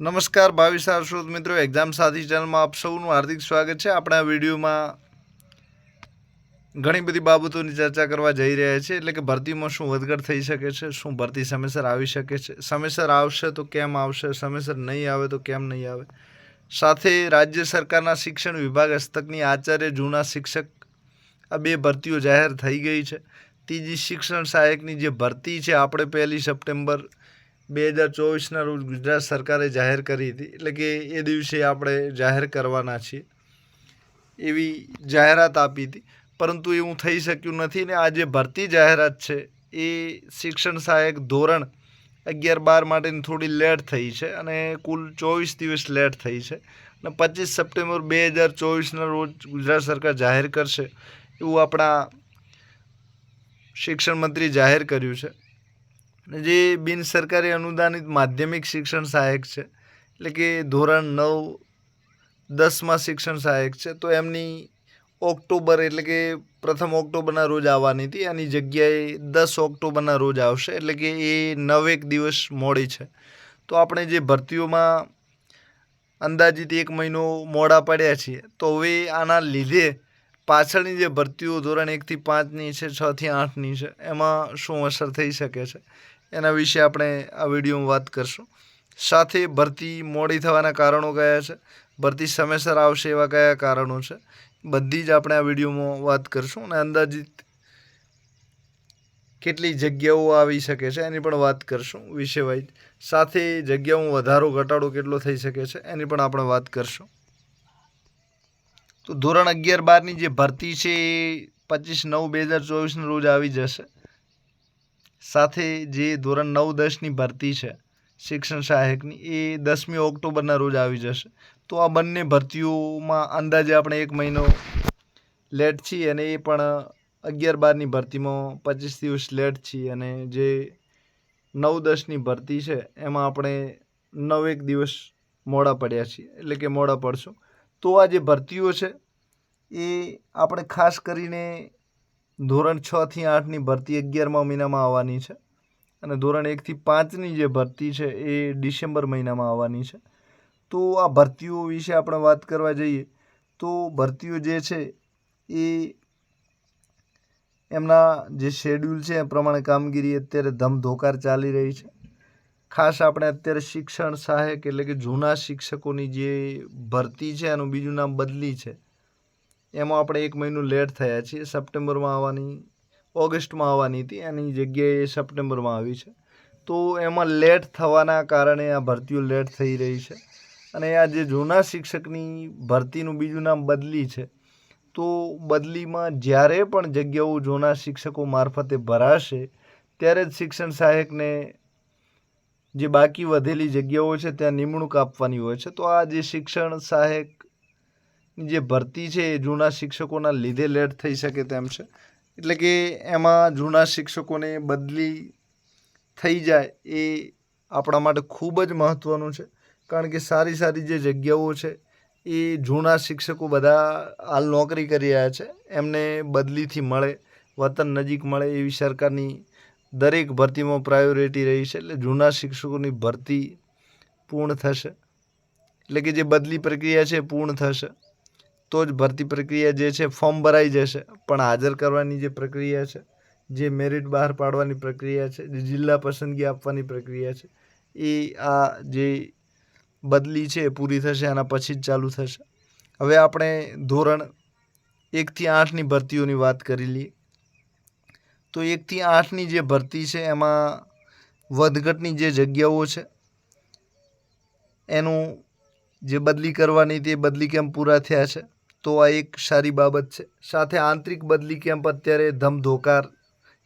નમસ્કાર, ભાવિ શ્રોત મિત્રો એક્ઝામ સાથી ચેનલમાં આપ સૌનું હાર્દિક સ્વાગત છે. આપણા વિડીયોમાં ઘણી બધી બાબતોની ચર્ચા કરવા જઈ રહ્યા છે એટલે કે ભરતીમાં શું વધઘટ થઈ શકે છે, શું ભરતી સમયસર આવી શકે છે, સમયસર આવશે તો કેમ આવશે, સમયસર નહીં આવે તો કેમ નહીં આવે? સાથે રાજ્ય સરકારના શિક્ષણ વિભાગ હસ્તકની આચાર્ય, જૂના શિક્ષક, આ બે ભરતીઓ જાહેર થઈ ગઈ છે. ત્રીજી શિક્ષણ સહાયકની જે ભરતી છે, આપણે પહેલી સપ્ટેમ્બર બે હજાર ચોવીસના રોજ ગુજરાત સરકારે જાહેર કરી હતી. એટલે કે એ દિવસે આપણે જાહેર કરવાના છીએ. એવી જાહેરાત આપી હતી. પરંતુ એવું થઈ શક્યું નથી ને આ જે ભરતી જાહેરાત છે, એ શિક્ષણ સહાયક ધોરણ અગિયાર બાર માટેની થોડી લેટ થઈ છે અને કુલ ચોવીસ દિવસ લેટ થઈ છે. અને પચીસ સપ્ટેમ્બર બે હજાર ચોવીસના રોજ ગુજરાત સરકાર જાહેર કરશે એવું આપણા શિક્ષણ મંત્રી જાહેર કર્યું છે. અને જે બિન સરકારી અનુદાનિત માધ્યમિક શિક્ષણ સહાયક છે, એટલે કે ધોરણ નવ, દસમાં શિક્ષણ સહાયક છે, તો એમની ઓક્ટોબર એટલે કે પ્રથમ ઓક્ટોબરના રોજ આવવાની હતી. આની જગ્યાએ દસ ઓક્ટોબરના રોજ આવશે, એટલે કે એ નવેક દિવસ મોડી છે. તો આપણે જે ભરતીઓમાં અંદાજિત એક મહિનો મોડા પડ્યા છીએ, તો હવે આના લીધે પાછળની જે ભરતીઓ ધોરણ એકથી પાંચની છે, છથી આઠની છે, એમાં શું અસર થઈ શકે છે? એના વિશે આપણે આ વિડીયોમાં વાત કરશું. સાથે ભરતી મોડી થવાના કારણો કયા છે? ભરતી સમયસર આવશે એવા કયા કારણો છે? બધી જ આપણે આ વિડીયોમાં વાત કરશું અને અંદાજિત કેટલી જગ્યાઓ આવી શકે છે એની પણ વાત કરશું વિષયવાઇઝ સાથે જગ્યાઓમાં વધારો, ઘટાડો કેટલો થઈ શકે છે એની પણ આપણે વાત કરશું. તો ધોરણ અગિયાર બારની જે ભરતી છે એ પચીસ નવ બે હજાર ચોવીસના રોજ આવી જશે. સાથે જે ધોરણ નવ દસની ભરતી છે, શિક્ષણ સહાયકની, એ દસમી ઓક્ટોબરના રોજ આવી જશે. તો આ બંને ભરતીઓમાં અંદાજે આપણે એક મહિનો લેટ છીએ અને એ પણ અગિયાર બારની ભરતીમાં પચીસ દિવસ લેટ છીએ અને જે નવ દસની ભરતી છે, એમાં આપણે નવેક દિવસ મોડા પડ્યા છીએ, એટલે કે મોડા પડશું. તો આ જે ભરતીઓ છે, એ આપણે ખાસ કરીને ધોરણ છથી આઠની ભરતી અગિયારમા મહિનામાં આવવાની છે અને ધોરણ એકથી પાંચની જે ભરતી છે એ ડિસેમ્બર મહિનામાં આવવાની છે. તો આ ભરતીઓ વિશે આપણે વાત કરવા જઈએ તો ભરતીઓ જે છે એ એમના જે શેડ્યુલ છે એ પ્રમાણે કામગીરી અત્યારે ધમધોકાર ચાલી રહી છે. ખાસ આપણે અત્યારે શિક્ષણ સહાયક એટલે કે જૂના શિક્ષકોની જે ભરતી છે એનું બીજું નામ બદલી છે. એમાં આપણે એક મહિનો લેટ થયા છીએ. સપ્ટેમ્બરમાં આવવાની, ઓગસ્ટમાં આવવાની હતી. એની જગ્યાએ સપ્ટેમ્બરમાં આવી છે. તો એમાં લેટ થવાના કારણે આ ભરતીઓ લેટ થઈ રહી છે. અને આ જે જૂના શિક્ષકની ભરતીનું બીજું નામ બદલી છે, તો બદલીમાં જ્યારે પણ જગ્યાઓ જૂના શિક્ષકો મારફતે ભરાશે, ત્યારે જ શિક્ષણ સહાયકને જે બાકી વધેલી જગ્યાઓ છે, ત્યાં નિમણૂક આપવાની હોય છે. તો આ જે શિક્ષણ સહાયક જે ભરતી છે એ જૂના શિક્ષકોના લીધે લેટ થઈ શકે તેમ છે. એટલે કે એમાં જૂના શિક્ષકોને બદલી થઈ જાય એ આપણા માટે ખૂબ જ મહત્ત્વનું છે. કારણ કે સારી સારી જે જગ્યાઓ છે એ જૂના શિક્ષકો બધા હાલ નોકરી કરી રહ્યા છે. એમને બદલીથી મળે, વતન નજીક મળે એવી સરકારની દરેક ભરતીમાં પ્રાયોરિટી રહી છે. એટલે જૂના શિક્ષકોની ભરતી પૂર્ણ થશે. એટલે કે જે બદલી પ્રક્રિયા છે પૂર્ણ થશે. તો જ ભરતી પ્રક્રિયા જે છે, ફોર્મ ભરાઈ જશે. પણ હાજર કરવાની જે પ્રક્રિયા છે, જે મેરિટ બહાર પાડવાની પ્રક્રિયા છે, જે જિલ્લા પસંદગી આપવાની પ્રક્રિયા છે, એ આ જે બદલી છે એ પૂરી થશે, આના પછી જ ચાલુ થશે. હવે આપણે ધોરણ એકથી આઠની ભરતીઓની વાત કરી લઈએ. તો એકથી આઠની જે ભરતી છે, એમાં વધઘટની જે જગ્યાઓ છે, એનું જે બદલી કરવાની તે બદલી કેમ પૂરા થયા છે? તો આ એક સારી બાબત છે. સાથે આંતરિક બદલી કેમ્પ અત્યારે ધમધોકાર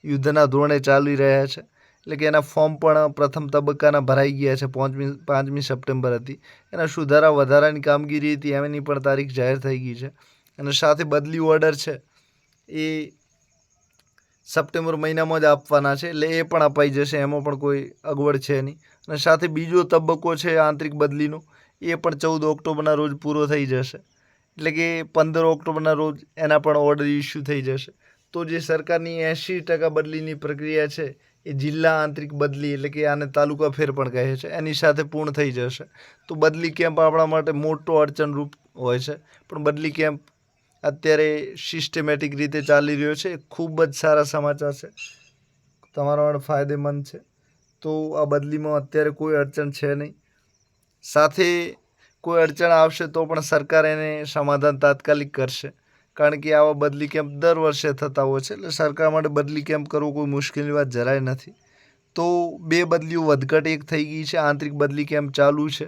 યુદ્ધના ધોરણે ચાલી રહ્યા છે. એટલે કે એના ફોર્મ પણ પ્રથમ તબક્કાના ભરાઈ ગયા છે, પાંચમી પાંચમી સપ્ટેમ્બર હતી. એના સુધારા વધારાની કામગીરી હતી એની પણ તારીખ જાહેર થઈ ગઈ છે. અને સાથે બદલી ઓર્ડર છે, એ સપ્ટેમ્બર મહિનામાં જ આપવાના છે. એટલે એ પણ અપાઈ જશે, એમાં પણ કોઈ અગવડ છે નહીં. અને સાથે બીજો તબક્કો છે આંતરિક બદલીનો, એ પણ ચૌદ ઓક્ટોબરના રોજ પૂરો થઈ જશે. એટલે કે પંદર ઓક્ટોબરના રોજ એના પણ ઓર્ડર ઇસ્યુ થઈ જશે. તો જે સરકારની એંશી ટકા બદલીની પ્રક્રિયા છે, એ જિલ્લા આંતરિક બદલી એટલે કે આને તાલુકા ફેર પણ કહે છે, એની સાથે પૂર્ણ થઈ જશે. તો બદલી કેમ્પ આપણા માટે મોટો અડચણરૂપ હોય છે. પણ બદલી કેમ્પ અત્યારે સિસ્ટમેટિક રીતે ચાલી રહ્યો છે. ખૂબ જ સારા સમાચાર છે. તમારા માટે ફાયદેમંદ છે. તો આ બદલીમાં અત્યારે કોઈ અડચણ છે નહીં. સાથે કોઈ અડચણ આવશે તો પણ સરકાર એને સમાધાન તાત્કાલિક કરશે. કારણ કે આવા બદલી કેમ્પ દર વર્ષે થતા હોય છે, એટલે સરકાર માટે બદલી કેમ્પ કરવું કોઈ મુશ્કેલી વાત જરાય નથી. તો બે બદલીઓ વધઘટ એક થઈ ગઈ છે, આંતરિક બદલી કેમ્પ ચાલુ છે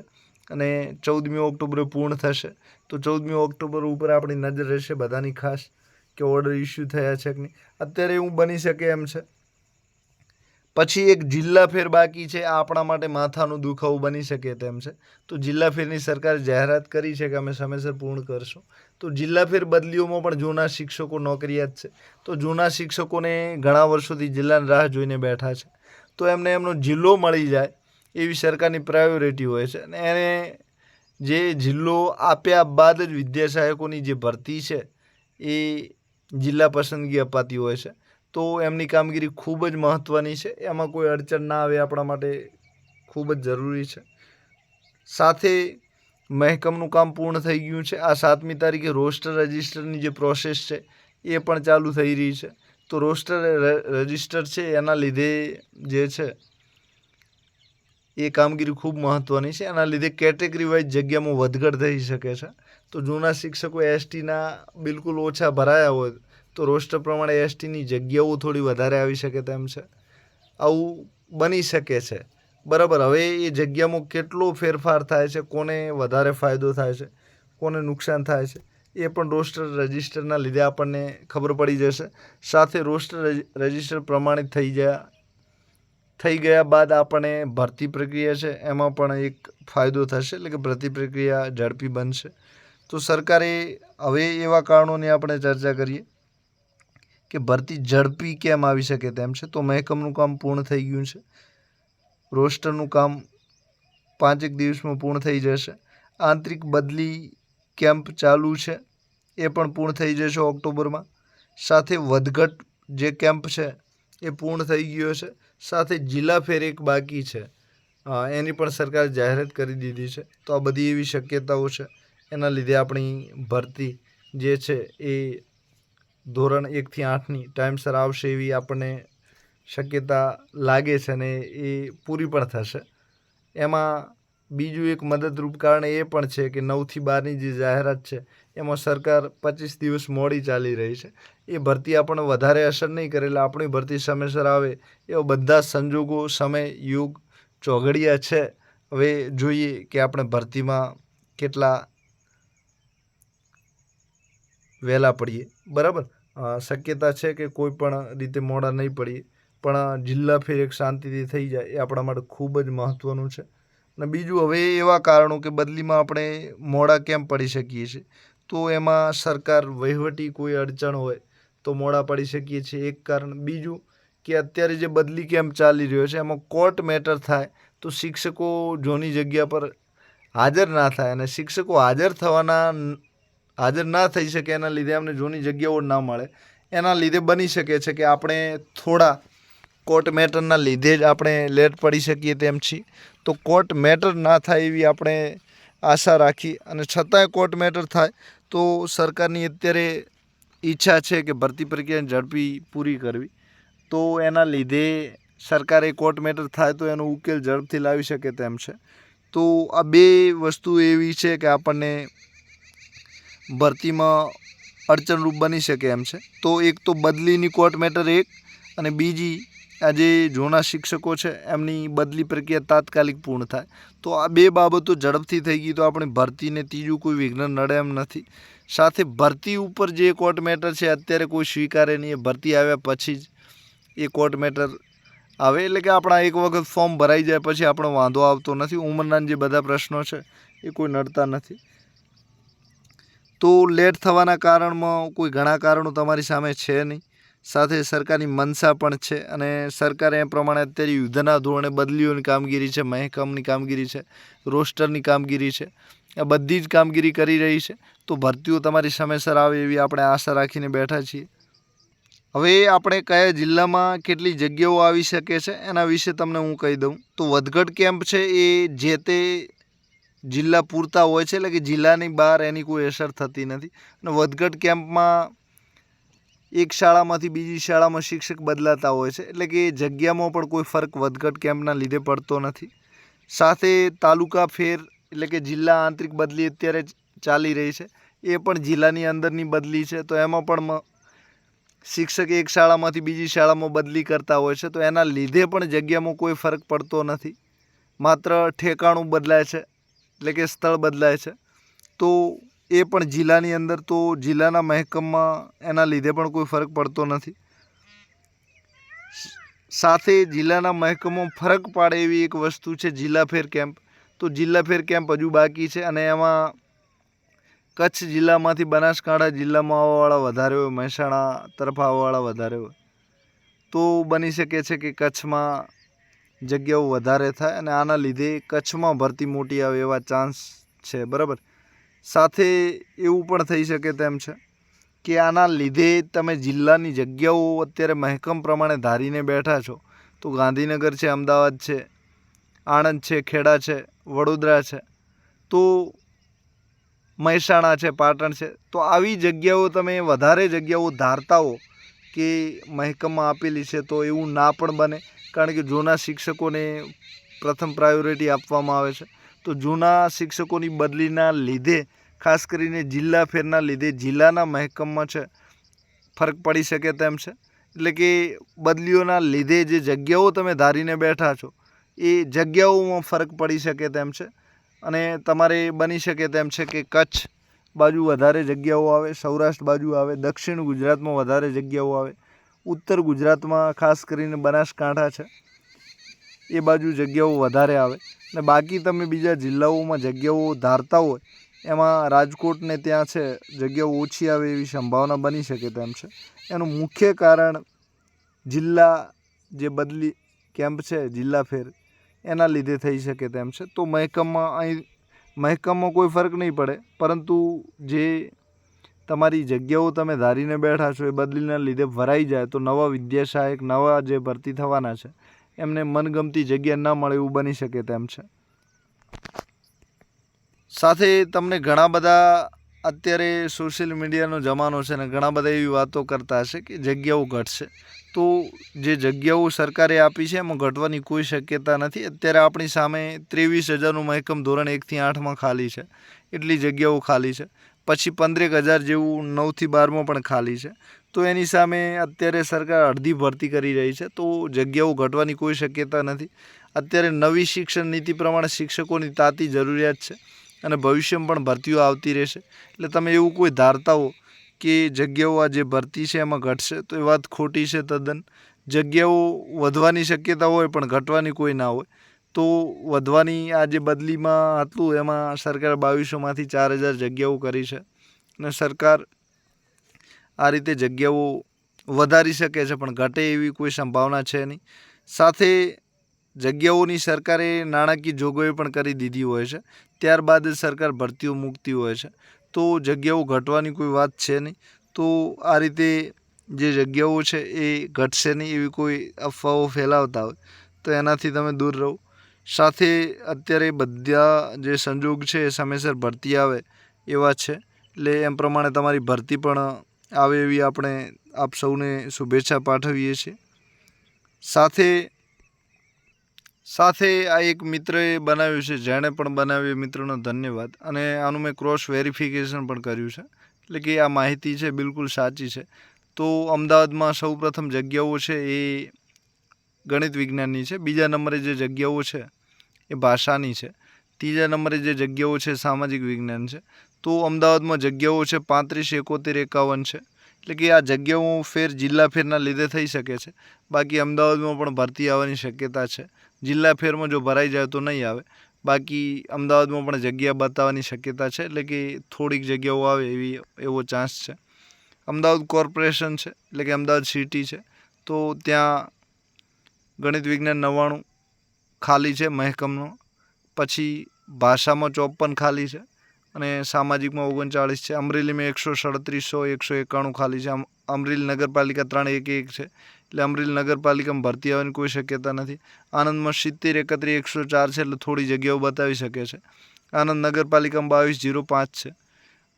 અને ચૌદમી ઓક્ટોબરે પૂર્ણ થશે. તો ચૌદમી ઓક્ટોબર ઉપર આપણી નજર રહેશે બધાની ખાસ કે ઓર્ડર ઇસ્યુ થયા છે કે નહીં. અત્યારે એવું બની શકે એમ છે. પછી એક જિલ્લા ફેર બાકી છે, આ આપણા માટે માથાનું દુખાવું બની શકે તેમ છે. તો જિલ્લા ફેરની સરકારે જાહેરાત કરી છે કે અમે સમયસર પૂર્ણ કરશું. તો જિલ્લા ફેર બદલીઓમાં પણ જૂના શિક્ષકો નોકરિયાત છે. તો જૂના શિક્ષકોને ઘણા વર્ષોથી જિલ્લાની રાહ જોઈને બેઠા છે. તો એમને એમનો જિલ્લો મળી જાય એવી સરકારની પ્રાયોરિટી હોય છે. અને એને જે જિલ્લો આપ્યા બાદ જ વિદ્યા સહાયકોની જે ભરતી છે, એ જિલ્લા પસંદગી અપાતી હોય છે. તો એમની કામગીરી ખૂબ જ મહત્ત્વની છે. એમાં કોઈ અડચણ ના આવે આપણા માટે ખૂબ જ જરૂરી છે. સાથે મહેકમનું કામ પૂર્ણ થઈ ગયું છે. આ સાતમી તારીખે રોસ્ટર રજિસ્ટરની જે પ્રોસેસ છે એ પણ ચાલુ થઈ રહી છે. તો રોસ્ટર રજિસ્ટર છે એના લીધે જે છે એ કામગીરી ખૂબ મહત્ત્વની છે. એના લીધે કેટેગરી વાઇઝ જગ્યામાં વધઘટ થઈ શકે છે. તો જૂના શિક્ષકો એસટીના બિલકુલ ઓછા ભરાયા હોય તો રોસ્ટર પ્રમાણે એસટીની જગ્યાઓ થોડી વધારે આવી શકે તેમ છે. આવું બની શકે છે. બરાબર, હવે એ જગ્યામાં કેટલો ફેરફાર થાય છે, કોને વધારે ફાયદો થાય છે, કોને નુકસાન થાય છે, એ પણ રોસ્ટર રજિસ્ટરના લીધે આપણને ખબર પડી જશે. સાથે રોસ્ટર રજિસ્ટર પ્રમાણિત થઈ ગયા થઈ ગયા બાદ આપણે ભરતી પ્રક્રિયા છે, એમાં પણ એક ફાયદો થશે, એટલે કે ભરતી પ્રક્રિયા ઝડપી બનશે. તો સરકારે હવે એવા કારણોની આપણે ચર્ચા કરીએ. કે ભરતી ઝડપી કેમ આવી શકે તેમ છે, તો મહેકમનું કામ પૂર્ણ થઈ ગયું છે. રોસ્ટરનું કામ પાંચેક દિવસમાં પૂર્ણ થઈ જશે. આંતરિક બદલી કેમ્પ ચાલુ છે, એ પણ પૂર્ણ થઈ જશે ઓક્ટોબરમાં. સાથે વધઘટ જે કેમ્પ છે, એ પૂર્ણ થઈ ગયો છે. સાથે જિલ્લા ફેર એક બાકી છે. એની પણ સરકારે જાહેરાત કરી દીધી છે. તો આ બધી એવી શક્યતાઓ છે. એના લીધે આપણી ભરતી જે છે, એ ધોરણ એકથી આઠની ટાઈમસર આવશે એવી આપણને શક્યતા લાગે છે અને એ પૂરી પણ થશે. એમાં બીજું એક મદદરૂપ કારણ એ પણ છે કે નવથી બારની જે જાહેરાત છે, એમાં સરકાર પચીસ દિવસ મોડી ચાલી રહી છે. એ ભરતી આપણને વધારે અસર નહીં કરે એટલે આપણી ભરતી સમયસર આવે એવા બધા સંજોગો સમય યુગ ચોઘડિયા છે. હવે જોઈએ કે આપણે ભરતીમાં કેટલા વહેલા પડીએ. બરાબર? શક્યતા છે કે કોઈ પણ રીતે મોડા નહીં પડીએ. પણ જિલ્લા ફેર એક શાંતિથી થઈ જાય એ આપણા માટે ખૂબ જ મહત્ત્વનું છે. અને બીજું હવે એવા કારણો કે બદલીમાં આપણે મોડા કેમ પડી શકીએ છીએ? તો એમાં સરકાર વહીવટી કોઈ અડચણ હોય તો મોડા પડી શકીએ છીએ એક કારણ. બીજું કે અત્યારે જે બદલી કેમ્પ ચાલી રહ્યો છે એમાં કોર્ટ મેટર થાય તો શિક્ષકો જોની જગ્યા પર હાજર ના થાય અને શિક્ષકો હાજર થવાના હાજર ના થઈ શકે, એના લીધે અમને જૂની જગ્યાઓ ના મળે. એના લીધે બની શકે છે કે આપણે થોડા કોર્ટ મેટરના લીધે જ આપણે લેટ પડી શકીએ તેમ છીએ તો કોર્ટ મેટર ના થાય એવી આપણે આશા રાખી અને છતાંય કોર્ટ મેટર થાય તો સરકારની અત્યારે ઈચ્છા છે કે ભરતી પ્રક્રિયાને ઝડપી પૂરી કરવી. તો એના લીધે સરકારે કોર્ટ મેટર થાય તો એનો ઉકેલ ઝડપથી લાવી શકે તેમ છે. તો આ બે વસ્તુ એવી છે કે આપણને ભરતીમાં અડચણરૂપ બની શકે એમ છે. તો એક તો બદલીની કોર્ટ મેટર એક અને બીજી આ જે જૂના શિક્ષકો છે એમની બદલી પ્રક્રિયા તાત્કાલિક પૂર્ણ થાય. તો આ બે બાબતો ઝડપથી થઈ ગઈ તો આપણી ભરતીને ત્રીજું કોઈ વિઘ્ન નડે એમ નથી. સાથે ભરતી ઉપર જે કોર્ટ મેટર છે અત્યારે કોઈ સ્વીકારે નહીં, એ ભરતી આવ્યા પછી જ એ કોર્ટ મેટર આવે. એટલે કે આપણા એક વખત ફોર્મ ભરાઈ જાય પછી આપણો વાંધો આવતો નથી. ઉંમરના જે બધા પ્રશ્નો છે એ કોઈ નડતા નથી. તો લેટ થવાના કારણમાં કોઈ ઘણા કારણો તમારી સામે છે નહીં. સાથે સરકારની મનસા પણ છે અને સરકારે એ પ્રમાણે અત્યારે યુદ્ધના ધોરણે બદલીઓની કામગીરી છે, મહેકમની કામગીરી છે, રોસ્ટરની કામગીરી છે, આ બધી જ કામગીરી કરી રહી છે. તો ભરતીઓ તમારી સમયસર આવે એવી આપણે આશા રાખીને બેઠા છીએ. હવે આપણે કયા જિલ્લામાં કેટલી જગ્યાઓ આવી શકે છે એના વિશે તમને હું કહી દઉં. તો વધઘટ કેમ્પ છે એ જે તે જિલ્લા પૂરતા હોય છે, એટલે કે જિલ્લાની બહાર એની કોઈ અસર થતી નથી. અને વધઘટ કેમ્પમાં એક શાળામાંથી બીજી શાળામાં શિક્ષક બદલાતા હોય છે, એટલે કે જગ્યામાં પણ કોઈ ફરક વધઘટ કેમ્પના લીધે પડતો નથી. સાથે તાલુકા ફેર, એટલે કે જિલ્લા આંતરિક બદલી અત્યારે ચાલી રહી છે. એ પણ જિલ્લાની અંદરની બદલી છે, તો એમાં પણ શિક્ષક એક શાળામાંથી બીજી શાળામાં બદલી કરતા હોય છે, તો એના લીધે પણ જગ્યામાં કોઈ ફરક પડતો નથી. માત્ર ઠેકાણું બદલાય છે. એટલે કે સ્થળ બદલાય છે. તો એ પણ જિલ્લાની અંદર તો જિલ્લાના મહેકમમાં એના લીધે પણ કોઈ ફરક પડતો નથી. સાથે જિલ્લાના મહેકમો ફરક પાડે એવી એક વસ્તુ છે જિલ્લા ફેર કેમ્પ. તો જિલ્લા ફેર કેમ્પ હજુ બાકી છે અને એમાં કચ્છ જિલ્લામાંથી બનાસકાંઠા જિલ્લામાં આવવાવાળા વધારે હોય, મહેસાણા તરફ આવવાવાળા વધારે હોય. તો બની શકે છે કે કચ્છમાં જગ્યાઓ વધારે થાય અને આના લીધે કચ્છમાં ભરતી મોટી આવે એવા ચાન્સ છે, બરાબર? સાથે એવું પણ થઈ શકે તેમ છે કે આના લીધે તમે જિલ્લાની જગ્યાઓ અત્યારે મહેકમ પ્રમાણે ધારીને બેઠા છો. તો ગાંધીનગર છે, અમદાવાદ છે, આણંદ છે, ખેડા છે, વડોદરા છે, તો મહેસાણા છે, પાટણ છે, તો આવી જગ્યાઓ તમે વધારે જગ્યાઓ ધારતા હો કે મહેકમમાં આપેલી છે તો એવું ના પણ બને. કારણ કે જૂના શિક્ષકોને પ્રથમ પ્રાયોરિટી આપવામાં આવે છે. તો જૂના શિક્ષકોની બદલીના લીધે, ખાસ કરીને જિલ્લા ફેરના લીધે જિલ્લાના મહેકમમાં છે, ફરક પડી શકે તેમ છે. એટલે કે બદલીઓના લીધે જે જગ્યાઓ તમે ધારીને બેઠા છો, એ જગ્યાઓમાં ફરક પડી શકે તેમ છે. અને તમારે બની શકે તેમ છે કે કચ્છ બાજુ વધારે જગ્યાઓ આવે, સૌરાષ્ટ્ર બાજુ આવે, દક્ષિણ ગુજરાતમાં વધારે જગ્યાઓ આવે. ઉત્તર ગુજરાતમાં ખાસ કરીને બનાસકાંઠા છે. એ બાજુ જગ્યાઓ વધારે આવે ને બાકી તમે બીજા જિલ્લાઓમાં જગ્યાઓ ધારતા હોય, એમાં રાજકોટને ત્યાં છે, જગ્યાઓ ઓછી આવે એવી સંભાવના બની શકે તેમ છે. એનું મુખ્ય કારણ જિલ્લા જે બદલી કેમ્પ છે, જિલ્લા ફેર, એના લીધે થઈ શકે તેમ છે. તો મહેકમમાં અહીં, મહેકમમાં કોઈ ફરક નહીં પડે, પરંતુ જે તમારી જગ્યાઓ તમે ધારીને બેઠા છો એ બદલીના લીધે ભરાઈ જાય તો નવા વિદ્યાશાયક નવા જે ભરતી થવાના છે, એમને મનગમતી જગ્યા ન મળે એવું બની શકે તેમ છે. સાથે તમને ઘણા બધા અત્યારે સોશિયલ મીડિયાનો જમાનો છે ને ઘણા બધા એવી વાતો કરતા હશે કે જગ્યાઓ ઘટશે. તો જે જગ્યાઓ સરકારે આપી છે એમાં ઘટવાની કોઈ શક્યતા નથી. અત્યારે આપણી સામે ત્રેવીસ હજારનું મહેકમ ધોરણ એકથી આઠમાં ખાલી છે. એટલી જગ્યાઓ ખાલી છે. પછી પંદરેક હજાર જેવું નવથી બારમાં પણ ખાલી છે. તો એની સામે અત્યારે સરકાર અડધી ભરતી કરી રહી છે. તો જગ્યાઓ ઘટવાની કોઈ શક્યતા નથી. અત્યારે નવી શિક્ષણ નીતિ પ્રમાણે શિક્ષકોની તાતી જરૂરિયાત છે અને ભવિષ્યમાં પણ ભરતીઓ આવતી રહેશે. એટલે તમે એવું કોઈ ધારતા હો કે જગ્યાઓ આ જે ભરતી છે એમાં ઘટશે, તો એ વાત ખોટી છે તદ્દન. જગ્યાઓ વધવાની શક્યતા હોય પણ ઘટવાની કોઈ ના હોય. તો વધવાની આ જે બદલીમાં હતું, એમાં સરકારે બાવીસોમાંથી ચાર હજાર જગ્યાઓ કરી છે અને સરકાર આ રીતે જગ્યાઓ વધારી શકે છે, પણ ઘટે એવી કોઈ સંભાવના છે નહીં. સાથે જગ્યાઓની સરકારે નાણાકીય જોગવાઈ પણ કરી દીધી હોય છે. ત્યારબાદ સરકાર ભરતીઓ મૂકતી હોય છે. તો જગ્યાઓ ઘટવાની કોઈ વાત છે નહીં. તો આ રીતે જે જગ્યાઓ છે એ ઘટશે નહીં એવી કોઈ અફવાઓ ફેલાવતા હોય. તો એનાથી તમે દૂર રહો. સાથે અત્યારે બધા જે સંજોગ છે એ સમયસર ભરતી આવે એવા છે. એટલે એમ પ્રમાણે તમારી ભરતી પણ આવે એવી આપણે આપ સૌને શુભેચ્છા પાઠવીએ છીએ. સાથે સાથે આ એક મિત્રએ બનાવ્યું છે, જેણે પણ બનાવ્યું મિત્રનો ધન્યવાદ. અને આનું મેં ક્રોસ વેરિફિકેશન પણ કર્યું છે. એટલે કે આ માહિતી છે, બિલકુલ સાચી છે. તો અમદાવાદમાં સૌ પ્રથમ જગ્યાઓ છે એ ગણિત વિજ્ઞાનની છે. બીજા નંબરે જે જગ્યાઓ છે એ ભાષાની છે. ત્રીજા નંબરે જે જગ્યાઓ છે સામાજિક વિજ્ઞાન છે. તો અમદાવાદમાં જગ્યાઓ છે પાંત્રીસ એકોતેર એકાવન છે. એટલે કે આ જગ્યાઓ ફેર જિલ્લા ફેરના લીધે થઈ શકે છે. બાકી અમદાવાદમાં પણ ભરતી આવવાની શક્યતા છે. જિલ્લા ફેરમાં જો ભરાઈ જાય તો નહીં આવે. બાકી અમદાવાદમાં પણ જગ્યા બતાવવાની શક્યતા છે. એટલે કે થોડીક જગ્યાઓ આવે એવી, એવો ચાન્સ છે. અમદાવાદ કોર્પોરેશન છે. એટલે કે અમદાવાદ સિટી છે. તો ત્યાં ગણિત વિજ્ઞાન નવ્વાણું ખાલી છે મહેકમનો. પછી ભાષામાં ચોપન ખાલી છે અને સામાજિકમાં ઓગણચાળીસ છે. અમરેલીમાં એકસો સડત્રીસો, એકસો એકાણું ખાલી છે. અમરેલી નગરપાલિકા ત્રણ એક એક છે. એટલે અમરેલી નગરપાલિકામાં ભરતી આવવાની કોઈ શક્યતા નથી. આનંદમાં સિત્તેર એકત્રીસ એકસો ચાર છે એટલે થોડી જગ્યાઓ બતાવી શકે છે. આનંદ નગરપાલિકામાં બાવીસ જીરો પાંચ છે.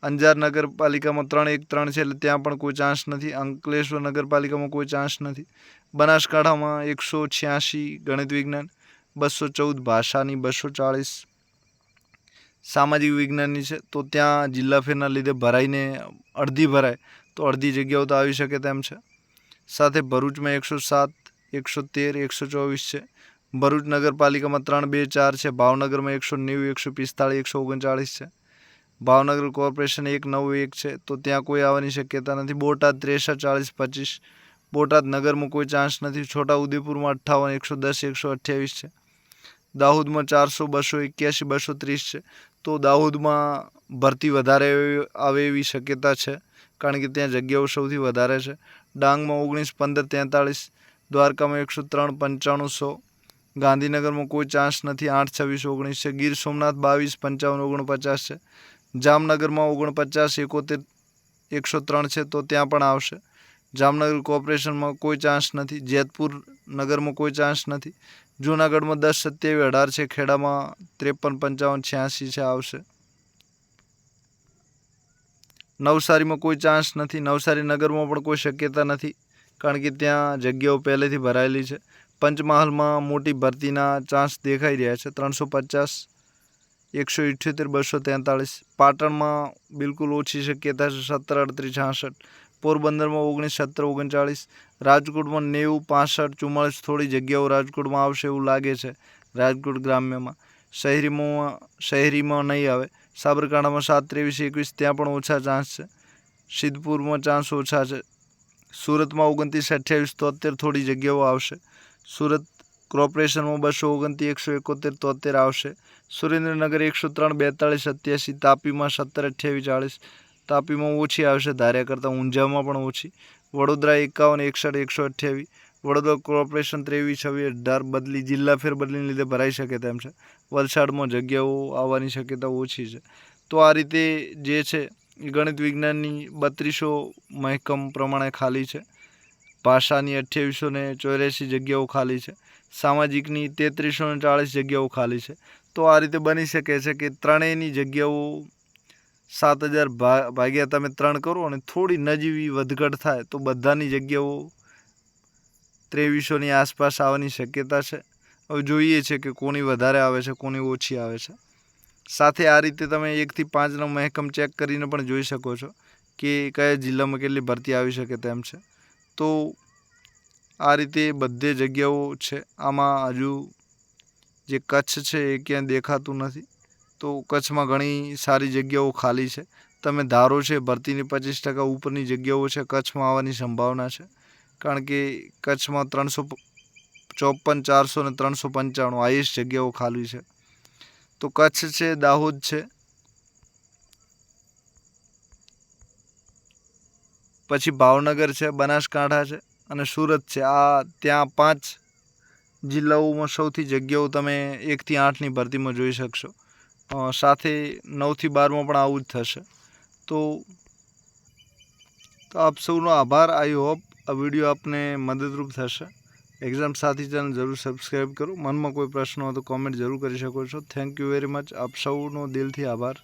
અંજાર નગરપાલિકામાં ત્રણ એક ત્રણ છે એટલે ત્યાં પણ કોઈ ચાન્સ નથી. અંકલેશ્વર નગરપાલિકામાં કોઈ ચાન્સ નથી. બનાસકાંઠામાં એકસો છ્યાસી ગણિત વિજ્ઞાન, બસો ચૌદ ભાષાની, બસો ચાળીસ સામાજિક વિજ્ઞાનની છે. તો ત્યાં જિલ્લા ફેરના લીધે ભરાઈને અડધી ભરાય. તો અડધી જગ્યાઓ તો આવી શકે તેમ છે. સાથે ભરૂચમાં એકસો સાત, એકસો તેર, એકસો ચોવીસ છે. ભરૂચ નગરપાલિકામાં ત્રણ બે ચાર છે. ભાવનગરમાં એકસો નેવું, એકસો પિસ્તાળીસ, એકસો ઓગણચાળીસ છે. ભાવનગર કોર્પોરેશન એક નવ એક છે, તો ત્યાં કોઈ આવવાની શક્યતા નથી. બોટાદ ત્રેસઠ, ચાળીસ, પચીસ. બોટાદ નગરમાં કોઈ ચાન્સ નથી. છોટા ઉદેપુરમાં અઠ્ઠાવન, એકસો દસ, એકસો અઠ્યાવીસ છે. દાહોદમાં ચારસો, બસો એક્યાસી, બસો ત્રીસ છે. તો દાહોદમાં ભરતી વધારે આવે એવી શક્યતા છે, કારણ કે ત્યાં જગ્યાઓ સૌથી વધારે છે. ડાંગમાં ઓગણીસ, પંદર, તેતાળીસ. દ્વારકામાં એકસો ત્રણ, પંચાણું, સો. ગાંધીનગરમાં કોઈ ચાન્સ નથી. આઠ, છવ્વીસ, ઓગણીસ છે. ગીર સોમનાથ બાવીસ, પંચાવન, ઓગણપચાસ છે. જામનગરમાં ઓગણપચાસ, એકોતેર, એકસો ત્રણ છે તો ત્યાં પણ આવશે. જામનગર કોર્પોરેશનમાં કોઈ ચાન્સ નથી. જેતપુર નગરમાં કોઈ ચાન્સ નથી. જૂનાગઢમાં દસ સત્યાવીસ, અઢાર છે. ખેડામાં ત્રેપન, પંચાવન, છ્યાસી છે, આવશે. નવસારીમાં કોઈ ચાન્સ નથી. નવસારી નગરમાં પણ કોઈ શક્યતા નથી, કારણ કે ત્યાં જગ્યાઓ પહેલેથી ભરાયેલી છે. પંચમહાલમાં મોટી ભરતીના ચાન્સ દેખાઈ રહ્યા છે. ત્રણસો પચાસ એકસો ઇઠ્યોતેર, બસો તેતાળીસ. પાટણમાં બિલકુલ ઓછી શક્યતા છે સત્તર અડત્રીસ છાસઠ. પોરબંદરમાં ઓગણીસ, સત્તર, ઓગણચાળીસ. રાજકોટમાં નેવું, પાસઠ, ચુમ્માળીસ થોડી જગ્યાઓ રાજકોટમાં આવશે એવું લાગે છે રાજકોટ ગ્રામ્યમાં. શહેરીમાં શહેરીમાં નહીં આવે. સાબરકાંઠામાં સાત, ત્રેવીસ, એકવીસ, ત્યાં પણ ઓછા ચાન્સ છે. સિદ્ધપુરમાં ચાન્સ ઓછા છે. સુરતમાં ઓગણત્રીસ, અઠ્યાવીસ, તોતેર થોડી જગ્યાઓ આવશે. સુરત કોર્પોરેશનમાં બસો ઓગણત્રીસ, એકસો એકોતેર, તોતેર આવશે. સુરેન્દ્રનગર એકસો ત્રણ, બેતાળીસ, સત્યાસી, તાપીમાં સત્તર, અઠ્યાવીસ, ચાળીસ. તાપીમાં ઓછી આવશે, ધાર્યા કરતાં ઊંઝામાં પણ ઓછી. વડોદરા એકાવન, એકસઠ, એકસો અઠ્યાવીસ વડોદરા કોર્પોરેશન ત્રેવીસ, છવ્વીસ, અઢાર, બદલી, જિલ્લા ફેરબદલીને લીધે ભરાઈ શકે તેમ છે. વલસાડમાં જગ્યાઓ આવવાની શક્યતા ઓછી છે. તો આ રીતે જે છે ગણિત વિજ્ઞાનની બત્રીસો મહેકમ પ્રમાણે ખાલી છે. ભાષાની અઠ્યાવીસો ને ચોર્યાસી જગ્યાઓ ખાલી છે. સામાજિકની તેત્રીસો ને ચાળીસ જગ્યાઓ ખાલી છે. તો આ રીતે બની શકે છે કે ત્રણેયની જગ્યાઓ સાત હજાર ભાગ્યા તમે ત્રણ કરો અને થોડી નજીવી વધઘટ થાય તો બધાની જગ્યાઓ ત્રેવીસોની આસપાસ આવવાની શક્યતા છે. હવે જોઈએ છે કે કોની વધારે આવે છે, કોની ઓછી આવે છે. સાથે આ રીતે તમે એકથી પાંચનો મહેકમ ચેક કરીને પણ જોઈ શકો છો કે કયા જિલ્લામાં કેટલી ભરતી આવી શકે તેમ છે. તો આ રીતે બધે જગ્યાઓ છે. આમાં હજુ જે કચ્છ છે એ ક્યાંય દેખાતું નથી. તો કચ્છમાં ઘણી સારી જગ્યાઓ ખાલી છે. તમે ધારો છે ભરતીની પચીસ ટકા ઉપરની જગ્યાઓ છે, કચ્છમાં આવવાની સંભાવના છે. કારણ કે કચ્છમાં ત્રણસો ચોપન, ચારસો ને ત્રણસો પંચાણું હાઈએસ્ટ જગ્યાઓ ખાલી છે. તો કચ્છ છે, દાહોદ છે. પછી ભાવનગર છે, બનાસકાંઠા છે અને સુરત છે. આ ત્યાં પાંચ જિલ્લાઓમાં સૌથી જગ્યાઓ તમે એકથી આઠની ભરતીમાં જોઈ શકશો. સાથે નવથી બારમાં પણ આવું જ થશે. તો આપ સૌનો આભાર. આઈ હોપ આ વીડિયો આપને મદદરૂપ થશે. એક્ઝામ સાથી ચેનલ જરૂર સબસ્ક્રાઈબ કરો. મનમાં કોઈ પ્રશ્ન હોય તો કોમેન્ટ જરૂર કરી શકો છો. થેન્ક યુ વેરી મચ આપ સૌનો દિલથી આભાર.